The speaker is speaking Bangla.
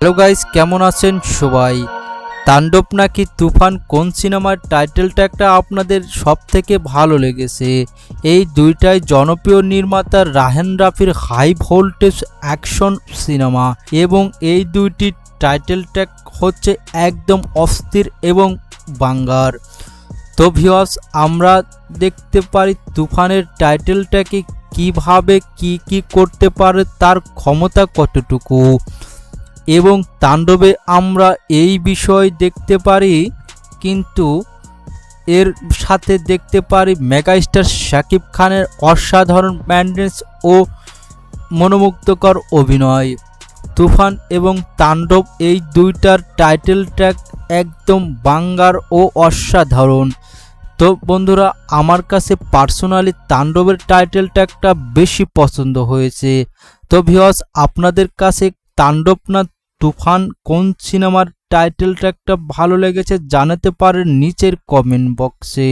হ্যালো গাইস, কেমন আছেন সবাই? তাণ্ডব নাকি তুফান কোন সিনেমার টাইটেল ট্যাগটা আপনাদের সব থেকে ভালো লেগেছে? এই দুইটাই জনপ্রিয় নির্মাতা রাহেন রাফির হাই ভোল্টেজ অ্যাকশন সিনেমা এবং এই দুইটি টাইটেল ট্যাগ হচ্ছে একদম অস্থির এবং বাঙ্গার। তো ভিওস আমরা দেখতে পারি তুফানের টাইটেলটাকে কীভাবে কি কি করতে পারে, তার ক্ষমতা কতটুকু? এবং তাণ্ডবে আমরা এই বিষয় দেখতে পারি, কিন্তু এর সাথে দেখতে পারি মেগাস্টার শাকিব খানের অসাধারণ ম্যান্ডেন্স ও মনোমুগ্ধকর অভিনয়। তুফান এবং তাণ্ডব এই দুইটার টাইটেল ট্র্যাক একদম বাঙ্গার ও অসাধারণ। তো বন্ধুরা, আমার কাছে পার্সোনালি তাণ্ডবের টাইটেল ট্র্যাকটা বেশি পছন্দ হয়েছে। তো ভিওস আপনাদের কাছে তাণ্ডব না তুফান কোন সিনেমার টাইটেল ট্র্যাকটা ভালো লেগেছে জানাতে পারেন নিচের কমেন্ট বক্সে